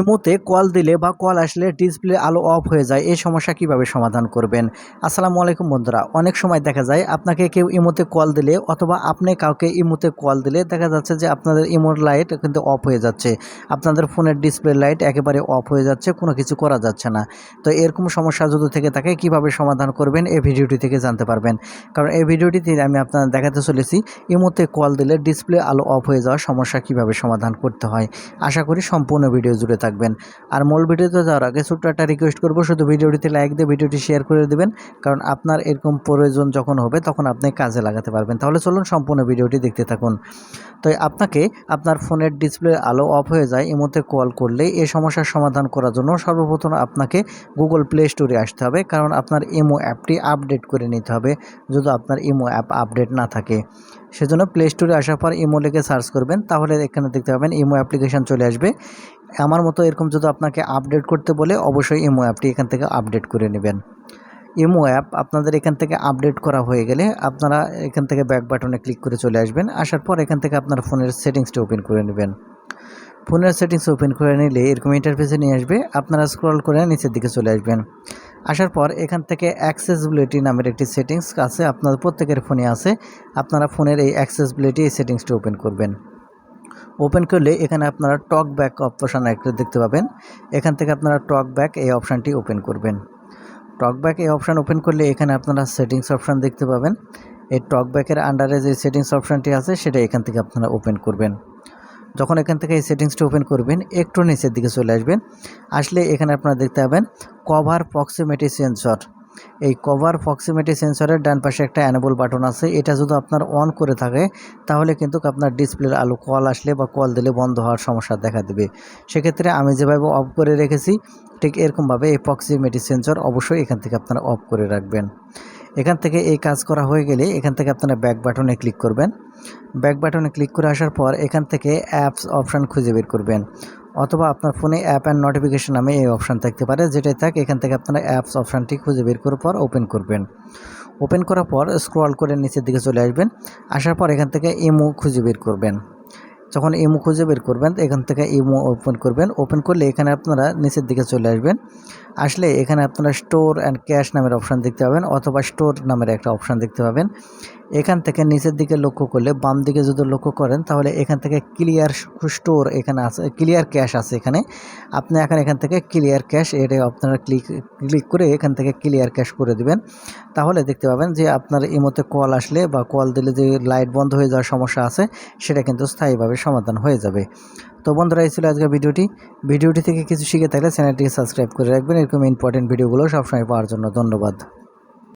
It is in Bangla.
ইমোতে কল দিলে বা কল আসলে ডিসপ্লে আলো অফ হয়ে যায়, এই সমস্যা কীভাবে সমাধান করবেন? আসসালামু আলাইকুম বন্ধুরা, অনেক সময় দেখা যায় আপনাকে কেউ ইমোতে কল দিলে অথবা আপনি কাউকে ইমোতে কল দিলে দেখা যাচ্ছে যে আপনাদের ইমোর লাইট কিন্তু অফ হয়ে যাচ্ছে, আপনাদের ফোনের ডিসপ্লে লাইট একেবারে অফ হয়ে যাচ্ছে, কোনো কিছু করা যাচ্ছে না। তো এরকম সমস্যা যদি থেকে থাকে, কীভাবে সমাধান করবেন, এই ভিডিওটি থেকে জানতে পারবেন। কারণ এই ভিডিওটিতে আমি আপনাদের দেখাতে চলেছি, ইমোতে কল দিলে ডিসপ্লে আলো অফ হয়ে যাওয়ার সমস্যা কীভাবে সমাধান করতে হয়। আশা করি সম্পূর্ণ ভিডিও জুড়ে থাকবেন। আর মূল ভিডিওতে যাওয়ার আগে ছোট্ট একটা রিকোয়েস্ট করব, শুধু ভিডিওটিতে লাইক দিয়ে ভিডিওটি শেয়ার করে দেবেন, কারণ আপনার এরকম প্রয়োজন যখন হবে, তখন আপনি কাজে লাগাতে পারবেন। তাহলে চলুন সম্পূর্ণ ভিডিওটি দেখতে থাকুন। তো আপনাকে আপনার ফোনের ডিসপ্লে আলো অফ হয়ে যায় এমতে কল করলে এই সমস্যার সমাধান করার জন্য সর্বপ্রথম আপনাকে গুগল প্লে স্টোরে আসতে হবে, কারণ আপনার ইমো অ্যাপটি আপডেট করে নিতে হবে, যদি আপনার ইমো অ্যাপ আপডেট না থাকে। সেজন্য প্লে স্টোরে আসার পর ইমো লিখে সার্চ করবেন, তাহলে এখানে দেখতে পাবেন ইমো অ্যাপ্লিকেশান চলে আসবে। আমার মতো এরকম যদি আপনাকে আপডেট করতে বলে, অবশ্যই ইমো অ্যাপটি এখান থেকে আপডেট করে নেবেন। ইমো অ্যাপ আপনাদের এখান থেকে আপডেট করা হয়ে গেলে আপনারা এখান থেকে ব্যাক বাটনে ক্লিক করে চলে আসবেন। আসার পর এখান থেকে আপনার ফোনের সেটিংসটি ওপেন করে নেবেন। ফোনের সেটিংস ওপেন করে নিলে এরকম ইন্টারফেসে নিয়ে আসবে। আপনারা স্ক্রল করে নিচের দিকে চলে আসবেন। আসার পর এখান থেকে অ্যাক্সেসিবিলিটি নামের একটি সেটিংস আছে আপনাদের প্রত্যেকের ফোনে আছে। আপনারা ফোনের এই অ্যাক্সেসিবিলিটি এই সেটিংসটি ওপেন করবেন। ওপেন করলে এখানে আপনারা টক ব্যাক অপশান একটা দেখতে পাবেন। এখান থেকে আপনারা টক ব্যাক এই অপশানটি ওপেন করবেন। টক ব্যাক এই অপশান ওপেন করলে এখানে আপনারা সেটিংস অপশান দেখতে পাবেন। এই টকব্যাকের আন্ডারে যে সেটিংস অপশানটি আছে, সেটা এখান থেকে আপনারা ওপেন করবেন। যখন এখান থেকে এই সেটিংসটি ওপেন করবেন, একটু নিচের দিকে চলে আসবেন। আসলে এখানে আপনারা দেখতে পাবেন কভার প্রক্সিমেটি সেন্সর এই কভার প্রক্সিমেটি সেন্সরের ডান পাশে একটা অ্যানেবল বাটন আছে, এটা যদি আপনার অন করে থাকে, তাহলে কিন্তু আপনার ডিসপ্লের আলো কল আসলে বা কল দিলে বন্ধ হওয়ার সমস্যা দেখা দেবে। সেক্ষেত্রে আমি যেভাবে অফ করে রেখেছি, ঠিক এরকমভাবে এই প্রক্সিমেটি সেন্সর অবশ্যই এখান থেকে আপনারা অফ করে রাখবেন। এখান থেকে এই কাজ করা হয়ে গেলে এখান থেকে আপনারা ব্যাক বাটনে ক্লিক করবেন। ব্যাক বাটনে ক্লিক করে আসার পর এখান থেকে অ্যাপস অপশান খুঁজে বের করবেন। অথবা আপনার ফোনে অ্যাপ অ্যান্ড নোটিফিকেশন নামে এই অপশান থাকতে পারে। যেটাই থাক, এখান থেকে আপনারা অ্যাপস অপশানটি খুঁজে বের করার পর ওপেন করবেন। ওপেন করার পর স্ক্রল করে নিচের দিকে চলে আসবেন। আসার পর এখান থেকে ইমো খুঁজে বের করবেন। যখন ইমো খুঁজে বের করবেন, এখান থেকে ইমো ওপেন করবেন। ওপেন করলে এখানে আপনারা নিচের দিকে চলে আসবেন। আসলে এখানে আপনারা স্টোর অ্যান্ড ক্যাশ নামের অপশান দেখতে পাবেন, অথবা স্টোর নামের একটা অপশান দেখতে পাবেন। এখান থেকে নিচের দিকে লক্ষ্য করলে বাম দিকে যদি লক্ষ্য করেন, তাহলে এখান থেকে ক্লিয়ার স্টোর এখানে আছে ক্লিয়ার ক্যাশ আছে এখানে। আপনি এখন এখান থেকে ক্লিয়ার ক্যাশ এটা আপনারা ক্লিক ক্লিক করে এখান থেকে ক্লিয়ার ক্যাশ করে দিবেন। তাহলে দেখতে পাবেন যে আপনার মধ্যে কল আসলে বা কল দিলে যে লাইট বন্ধ হয়ে যাওয়ার সমস্যা আছে, সেটা কিন্তু স্থায়ীভাবে সমাধান হয়ে যাবে। তো বন্ধুরা, এই ছিল আজকের ভিডিওটি। ভিডিওটি থেকে কিছু শিখে থাকলে চ্যানেলটিকে সাবস্ক্রাইব করে রাখবেন। এরকম ইম্পর্টেন্ট ভিডিওগুলো সবসময় পাওয়ার জন্য ধন্যবাদ।